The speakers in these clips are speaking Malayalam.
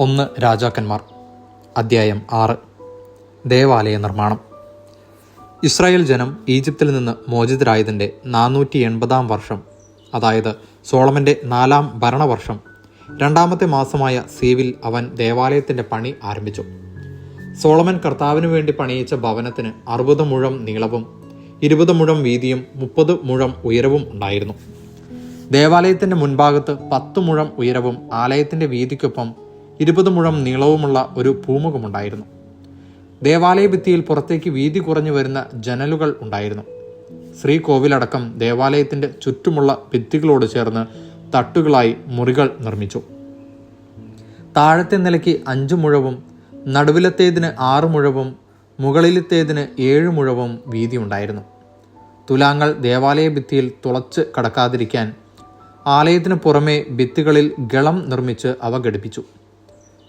ഒന്ന് രാജാക്കന്മാർ. അദ്ധ്യായം ആറ്. ദേവാലയ നിർമ്മാണം. ഇസ്രായേൽ ജനം ഈജിപ്തിൽ നിന്ന് മോചിതരായതിന്റെ നാനൂറ്റി എൺപതാം വർഷം അതായത് സോളമന്റെ നാലാം ഭരണവർഷം രണ്ടാമത്തെ മാസമായ സീവിൽ അവൻ ദേവാലയത്തിന്റെ പണി ആരംഭിച്ചു. സോളമൻ കർത്താവിന് വേണ്ടി പണിയിച്ച ഭവനത്തിന് അറുപത് മുഴം നീളവും ഇരുപത് മുഴം വീതിയും മുപ്പത് മുഴം ഉയരവും ഉണ്ടായിരുന്നു. ദേവാലയത്തിന്റെ മുൻഭാഗത്ത് പത്ത് മുഴം ഉയരവും ആലയത്തിന്റെ വീതിക്കൊപ്പം ഇരുപത് മുഴം നീളവുമുള്ള ഒരു പൂമുഖമുണ്ടായിരുന്നു. ദേവാലയ ഭിത്തിയിൽ പുറത്തേക്ക് വീതി കുറഞ്ഞു വരുന്ന ജനലുകൾ ഉണ്ടായിരുന്നു. ശ്രീകോവിലടക്കം ദേവാലയത്തിന്റെ ചുറ്റുമുള്ള ഭിത്തികളോട് ചേർന്ന് തട്ടുകളായി മുറികൾ നിർമ്മിച്ചു. താഴത്തെ നിലയ്ക്ക് അഞ്ച് മുഴവും നടുവിലത്തേതിന് ആറ് മുഴവും മുകളിലത്തേതിന് ഏഴ് മുഴവും വീതി ഉണ്ടായിരുന്നു തുലാങ്ങൾ ദേവാലയ ഭിത്തിയിൽ തുളച്ച് കടക്കാതിരിക്കാൻ ആലയത്തിന് പുറമെ ഭിത്തികളിൽ ഗളം നിർമ്മിച്ച് അവ ഘടിപ്പിച്ചു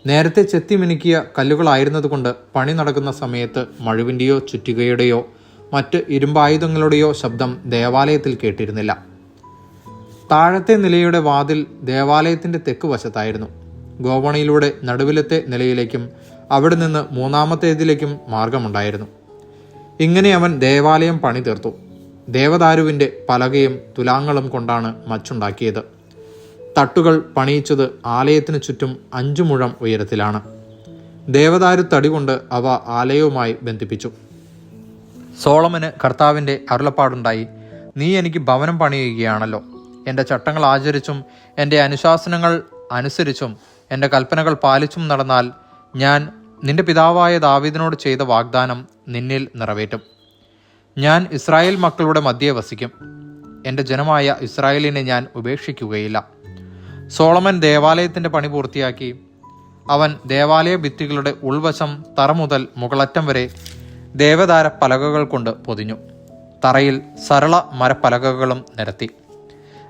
നേരത്തെ ചെത്തി മിനുക്കിയ കല്ലുകളായിരുന്നതുകൊണ്ട് പണി നടക്കുന്ന സമയത്ത് മഴുവിന്റെയോ ചുറ്റികയുടെയോ മറ്റ് ഇരുമ്പായുധങ്ങളുടെയോ ശബ്ദം ദേവാലയത്തിൽ കേട്ടിരുന്നില്ല. താഴത്തെ നിലയുടെ വാതിൽ ദേവാലയത്തിന്റെ തെക്ക് വശത്തായിരുന്നു. ഗോവണിയിലൂടെ നടുവിലത്തെ നിലയിലേക്കും അവിടെ നിന്ന് മൂന്നാമത്തേതിലേക്കും മാർഗമുണ്ടായിരുന്നു. ഇങ്ങനെ അവൻ ദേവാലയം പണി തീർത്തു ദേവദാരുവിന്റെ പലകയും തുലാങ്ങളും കൊണ്ടാണ് മച്ചുണ്ടാക്കിയത്. തട്ടുകൾ പണിയിച്ചത് ആലയത്തിന് ചുറ്റും അഞ്ചു മുഴം ഉയരത്തിലാണ്. ദേവദാരു തടി കൊണ്ട് അവ ആലയവുമായി ബന്ധിപ്പിച്ചു. സോളമന് കർത്താവിന്റെ അരുളപ്പാടുണ്ടായി നീ എനിക്ക് ഭവനം പണിയുകയാണല്ലോ. എന്റെ ചട്ടങ്ങൾ ആചരിച്ചും എന്റെ അനുശാസനങ്ങൾ അനുസരിച്ചും എന്റെ കൽപ്പനകൾ പാലിച്ചും നടന്നാൽ ഞാൻ നിന്റെ പിതാവായ ദാവീദിനോട് ചെയ്ത വാഗ്ദാനം നിന്നിൽ നിറവേറ്റും. ഞാൻ ഇസ്രായേൽ മക്കളുടെ മധ്യേ വസിക്കും. എന്റെ ജനമായ ഇസ്രായേലിനെ ഞാൻ ഉപേക്ഷിക്കുകയില്ല. സോളമൻ ദേവാലയത്തിന്റെ പണി പൂർത്തിയാക്കി. അവൻ ദേവാലയ ഭിത്തികളുടെ ഉൾവശം തറ മുതൽ മുകളറ്റം വരെ ദേവദാര പലകകൾ കൊണ്ട് പൊതിഞ്ഞു. തറയിൽ സരള മരപ്പലകകളും നിരത്തി.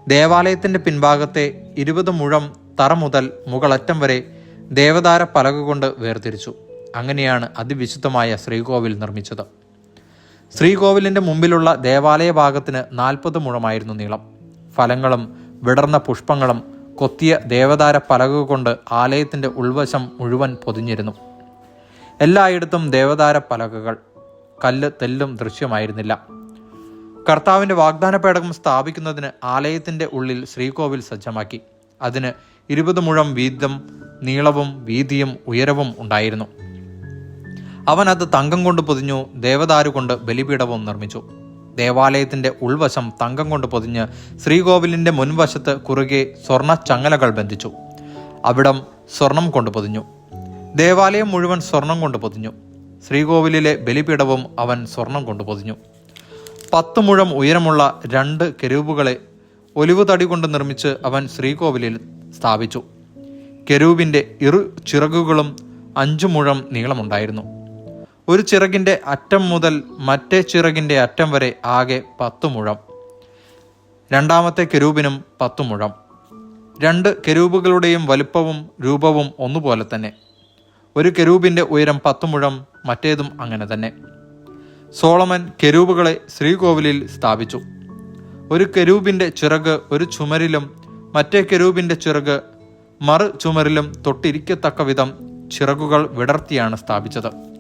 ദേവാലയത്തിന്റെ പിൻഭാഗത്തെ ഇരുപത് മുഴം തറ മുതൽ മുകളറ്റം വരെ ദേവദാര പലക കൊണ്ട് വേർതിരിച്ചു. അങ്ങനെയാണ് അതിവിശുദ്ധമായ ശ്രീകോവിൽ നിർമ്മിച്ചത്. ശ്രീകോവിലിന്റെ മുമ്പിലുള്ള ദേവാലയ ഭാഗത്തിന് നാൽപ്പത് മുഴമായിരുന്നു നീളം. ഫലങ്ങളും വിടർന്ന പുഷ്പങ്ങളും കൊത്തിയ ദേവതാര പലക കൊണ്ട് ആലയത്തിന്റെ ഉൾവശം മുഴുവൻ പൊതിഞ്ഞിരുന്നു. എല്ലായിടത്തും ദേവതാര പലകകൾ കല്ല് തെല്ലും ദൃശ്യമായിരുന്നില്ല. കർത്താവിന്റെ വാഗ്ദാന പേടകം സ്ഥാപിക്കുന്നതിന് ആലയത്തിന്റെ ഉള്ളിൽ ശ്രീകോവിൽ സജ്ജമാക്കി. അതിന് ഇരുപത് മുഴം വീതം നീളവും വീതിയും ഉയരവും ഉണ്ടായിരുന്നു. അവൻ അത് തങ്കം കൊണ്ട് പൊതിഞ്ഞു ദേവദാരു കൊണ്ട് ബലിപീഠവും നിർമ്മിച്ചു. ദേവാലയത്തിന്റെ ഉൾവശം തങ്കം കൊണ്ട് പൊതിഞ്ഞ് ശ്രീകോവിലിന്റെ മുൻവശത്ത് കുറുകെ സ്വർണ ചങ്ങലകൾ ബന്ധിച്ചു. അവിടം സ്വർണം കൊണ്ട് പൊതിഞ്ഞു. ദേവാലയം മുഴുവൻ സ്വർണം കൊണ്ട് പൊതിഞ്ഞു. ശ്രീകോവിലിലെ ബലിപീഠവും അവൻ സ്വർണം കൊണ്ട് പൊതിഞ്ഞു. പത്ത് മുഴം ഉയരമുള്ള രണ്ട് കെരൂബുകളെ ഒലിവ് തടി കൊണ്ട് നിർമ്മിച്ച് അവൻ ശ്രീകോവിലിൽ സ്ഥാപിച്ചു. കെരൂബിന്റെ ഇറു ചിറകുകളും അഞ്ചു മുഴം നീളമുണ്ടായിരുന്നു. ഒരു ചിറകിന്റെ അറ്റം മുതൽ മറ്റേ ചിറകിന്റെ അറ്റം വരെ ആകെ പത്തു മുഴം. രണ്ടാമത്തെ കെരൂബിനും പത്തു മുഴം. രണ്ട് കെരൂബുകളുടെയും വലുപ്പവും രൂപവും ഒന്നുപോലെ തന്നെ. ഒരു കെരൂപിന്റെ ഉയരം പത്തു മുഴം മറ്റേതും അങ്ങനെ തന്നെ. സോളമൻ കെരൂബുകളെ ശ്രീകോവിലിൽ സ്ഥാപിച്ചു. ഒരു കെരൂപിന്റെ ചിറക് ഒരു ചുമരിലും മറ്റേ കെരൂപിന്റെ ചിറക് മറു ചുമരിലും തൊട്ടിരിക്കത്തക്ക വിധം ചിറകുകൾ വിടർത്തിയാണ് സ്ഥാപിച്ചത്.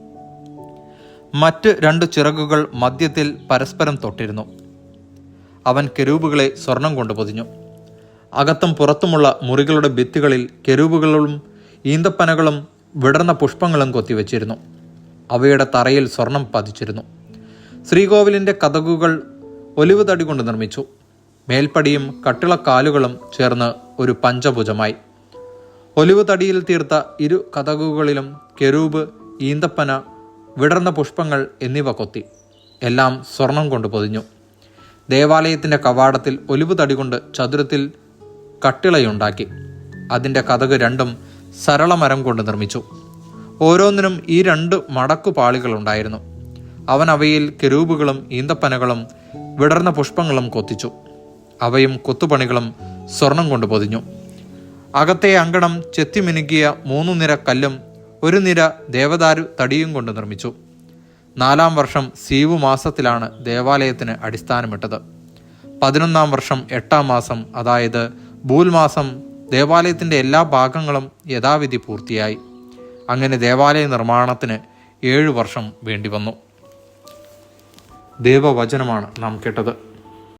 മറ്റ് രണ്ട് ചിറകുകൾ മധ്യത്തിൽ പരസ്പരം തൊട്ടിരുന്നു. അവൻ കെരൂബുകളെ സ്വർണം കൊണ്ട് പൊതിഞ്ഞു. അകത്തും പുറത്തുമുള്ള മുറികളുടെ ഭിത്തികളിൽ കെരൂബുകളും ഈന്തപ്പനകളും വിടർന്ന പുഷ്പങ്ങളും കൊത്തിവെച്ചിരുന്നു. അവയുടെ തറയിൽ സ്വർണം പതിച്ചിരുന്നു. ശ്രീകോവിലിന്റെ കഥകുകൾ ഒലിവ് തടി കൊണ്ട് നിർമ്മിച്ചു. മേൽപ്പടിയും കട്ടിളക്കാലുകളും ചേർന്ന് ഒരു പഞ്ചഭുജമായി. ഒലിവ് തടിയിൽ തീർത്ത ഇരു കഥകുകളിലും കെരൂബ് ഈന്തപ്പന വിടർന്ന പുഷ്പങ്ങൾ എന്നിവ കൊത്തി എല്ലാം സ്വർണം കൊണ്ട് പൊതിഞ്ഞു. ദേവാലയത്തിന്റെ കവാടത്തിൽ ഒലിവ് തടി കൊണ്ട് ചതുരത്തിൽ കട്ടിളയുണ്ടാക്കി. അതിന്റെ കഥക് രണ്ടും സരളമരം കൊണ്ട് നിർമ്മിച്ചു. ഓരോന്നിനും ഈ രണ്ട് മടക്കു പാളികളുണ്ടായിരുന്നു അവൻ അവയിൽ കെരൂബുകളും ഈന്തപ്പനകളും വിടർന്ന പുഷ്പങ്ങളും കൊത്തിച്ചു. അവയും കൊത്തുപണികളും സ്വർണം കൊണ്ട് പൊതിഞ്ഞു. അകത്തെ അങ്കണം ചെത്തിമിനുക്കിയ മൂന്നു നിര കല്ലും ഒരു നിര ദേവദാരു തടിയും കൊണ്ട് നിർമ്മിച്ചു. നാലാം വർഷം സീവു മാസത്തിലാണ് ദേവാലയത്തിന് അടിസ്ഥാനമിട്ടത്. പതിനൊന്നാം വർഷം എട്ടാം മാസം അതായത് ബൂൽ മാസം ദേവാലയത്തിന്റെ എല്ലാ ഭാഗങ്ങളും യഥാവിധി പൂർത്തിയായി. അങ്ങനെ ദേവാലയ നിർമ്മാണത്തിന് ഏഴു വർഷം വേണ്ടി വന്നു. ദേവവചനമാണ് നാം കേട്ടത്.